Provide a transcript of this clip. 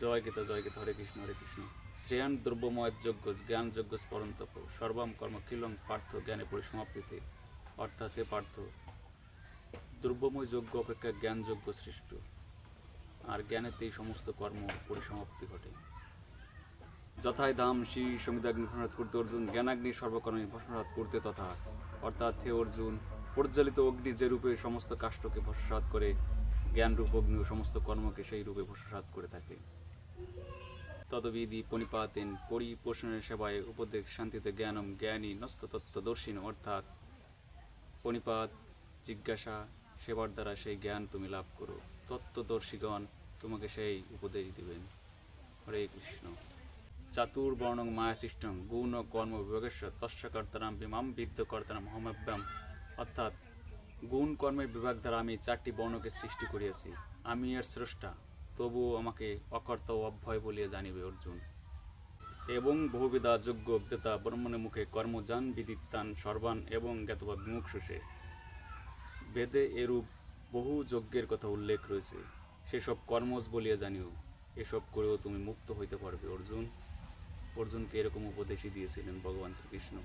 জয় গীতা জয় গীতা, হরে কৃষ্ণ হরে কৃষ্ণ। শ্রেয়ান দ্রব্যময় যজ্ঞ, জ্ঞান যজ্ঞ স্মরণতপ সর্বাম কর্ম কিলং পার্থ, জ্ঞানে পরিসমাপ্তিতে। অর্থাৎ পার্থ। দ্রব্যময় যজ্ঞ অপেক্ষা জ্ঞান যজ্ঞ সৃষ্ট। আর জ্ঞানেতেই সমস্ত কর্ম পরিসমাপ্তি ঘটে। যথায় ধাম শ্রী সমিতাগ্নি ভস্মরাত করতে অর্জুন, জ্ঞানাগ্নি সর্বকর্মে ভস্মরাত করতে তথা। অর্থাৎ হে অর্জুন, প্রজ্বলিত অগ্নি যে রূপে সমস্ত কাষ্টকে ভস্মসাত করে, জ্ঞানরূপ ও সমস্ত কর্মকে সেই রূপে ভস্মসাত করে থাকে। তদবিধি পণিপাতেন পরিপোষণের সেবায় উপদেশ শান্তিতে জ্ঞানম জ্ঞানী নস্ত তত্ত্বদর্শীন অর্থাৎ পণিপাত জিজ্ঞাসা, সেবার দ্বারা সেই জ্ঞান তুমি লাভ করো। তত্ত্বদর্শীগণ তোমাকে সেই উপদেশ দিবেন। হরে কৃষ্ণ। চাতুর্বর্ণং মায়াসিষ্টং গুণ কর্ম বিভাগেশ্বর তস্য কর্তারাম বিমাম বিদ্য কর্তারাম হমাভ্যাম অর্থাৎ গুণ কর্মের বিভাগ দ্বারা আমি চারটি বর্ণকে সৃষ্টি করিয়াছি। আমি এর স্রষ্টা। তবুও আমাকে অকর্ত অভ্যয় বলিয়া জানিবে অর্জুন। এবং বহুবিধা যোগ্য বিদ্যতা ব্রহ্মণে মুখে কর্মযান বিদিত্তান সর্বান এবং জ্ঞাতবা বিমুখ বিমুক্ষুষে বেদে এরূপ বহু যজ্ঞের কথা উল্লেখ রয়েছে। সেসব কর্মজ বলিয়া জানিও। এসব করেও তুমি মুক্ত হইতে পারবে, অর্জুন। অর্জুনকে এরকম উপদেশই দিয়েছিলেন ভগবান শ্রীকৃষ্ণ।